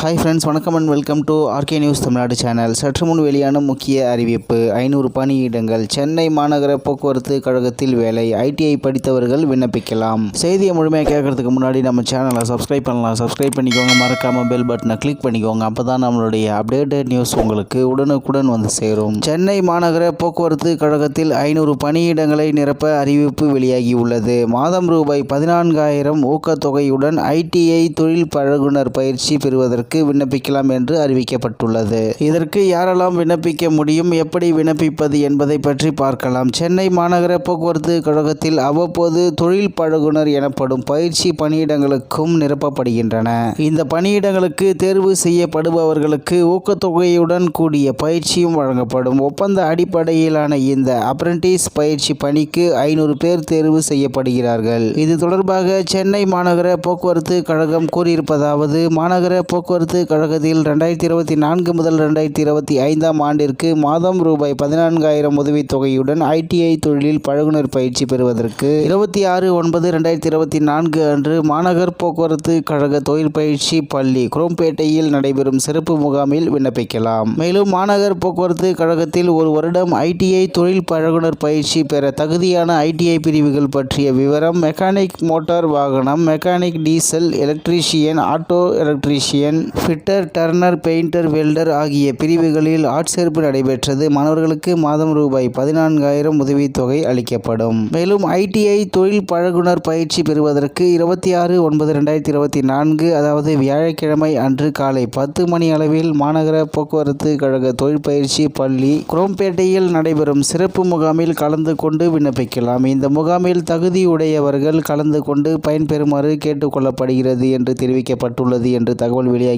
Hi friends வணக்கம் and welcome to RK news Tamil Nadu channel சற்று முன் வெளியான முக்கிய அறிவிப்பு. ஐநூறு பணியிடங்கள். சென்னை மாநகர போக்குவரத்து கழகத்தில் வேலை. ஐடிஐ படித்தவர்கள் விண்ணப்பிக்கலாம். செய்தியை முழுமையாக கேட்கறதுக்கு முன்னாடி நம்ம சேனலை சப்ஸ்கிரைப் பண்ணலாம். சப்ஸ்கிரைப் பண்ணிக்கோங்க. மறக்காமல் பெல் பட்டனை கிளிக் பண்ணிக்கோங்க. அப்போ தான் நம்மளுடைய அப்டேட்டட் நியூஸ் உங்களுக்கு உடனுக்குடன் வந்து சேரும். சென்னை மாநகர போக்குவரத்து கழகத்தில் ஐநூறு பணியிடங்களை நிரப்ப அறிவிப்பு வெளியாகி உள்ளது. மாதம் ரூபாய் பதினான்காயிரம் ஊக்கத்தொகையுடன் ஐடிஐ தொழில் பழகுனர் பயிற்சி பெறுவதற்கு விண்ணப்பிக்கலாம் என்று அறிவிக்கப்பட்டுள்ளது. இதற்கு யாரெல்லாம் விண்ணப்பிக்க முடியும் எப்படி விண்ணப்பிப்பது என்பதை பற்றி பார்க்கலாம். சென்னை மாநகர போக்குவரத்து கழகத்தில் அவ்வப்போது தொழில் பழகுனர் எனப்படும் பயிற்சி பணியிடங்களுக்கும் நிரப்பப்படுகின்றன. இந்த பணியிடங்களுக்கு தேர்வு செய்யப்படுபவர்களுக்கு ஊக்கத்தொகையுடன் கூடிய பயிற்சியும் வழங்கப்படும். ஒப்பந்த அடிப்படையிலான இந்த அப்ரண்டிஸ் பயிற்சி பணிக்கு ஐநூறு பேர் தேர்வு செய்யப்படுகிறார்கள். இது தொடர்பாக சென்னை மாநகர போக்குவரத்து கழகம் கூறியிருப்பதாவது மாநகர போக்குவரத்து கழகத்தில் ரெண்டாயிரத்தி இருபத்தி நான்கு முதல் ரெண்டாயிரத்தி இருபத்தி ஐந்தாம் ஆண்டிற்கு மாதம் ரூபாய் பதினான்காயிரம் உதவித்தொகையுடன் ஐடிஐ தொழிலில் பழகுனர் பயிற்சி பெறுவதற்கு இருபத்தி ஆறு ஒன்பது ரெண்டாயிரத்தி இருபத்தி நான்கு அன்று மாநகர் போக்குவரத்து கழக தொழில் பயிற்சி பள்ளி குரோம்பேட்டையில் நடைபெறும் சிறப்பு முகாமில் விண்ணப்பிக்கலாம். மேலும் மாநகர் போக்குவரத்து கழகத்தில் ஒரு வருடம் ஐடிஐ தொழில் பழகுனர் பயிற்சி பெற தகுதியான ஐடிஐ பிரிவுகள் பற்றிய விவரம் மெக்கானிக் மோட்டார் வாகனம் mechanic diesel electrician auto electrician fitter turner painter welder ஆகிய பிரிவுகளில் ஆட்சேர்ப்பு நடைபெற்றது. மாணவர்களுக்கு மாதம் ரூபாய் பதினான்காயிரம் உதவித்தொகை அளிக்கப்படும். மேலும் ஐடிஐ தொழில் பழகுனர் பயிற்சி பெறுவதற்கு இருபத்தி ஆறு ஒன்பது ரெண்டாயிரத்தி இருபத்தி நான்கு அதாவது வியாழக்கிழமை அன்று காலை பத்து மணி அளவில் மாநகர போக்குவரத்து கழக தொழில் பயிற்சி பள்ளி குரோம்பேட்டையில் நடைபெறும் சிறப்பு முகாமில் கலந்து கொண்டு விண்ணப்பிக்கலாம். இந்த முகாமில் தகுதியுடையவர்கள் கலந்து கொண்டு பயன்பெறுமாறு கேட்டுக்கொள்ளப்படுகிறது என்று தெரிவிக்கப்பட்டுள்ளது என்று தகவல் வெளியாகி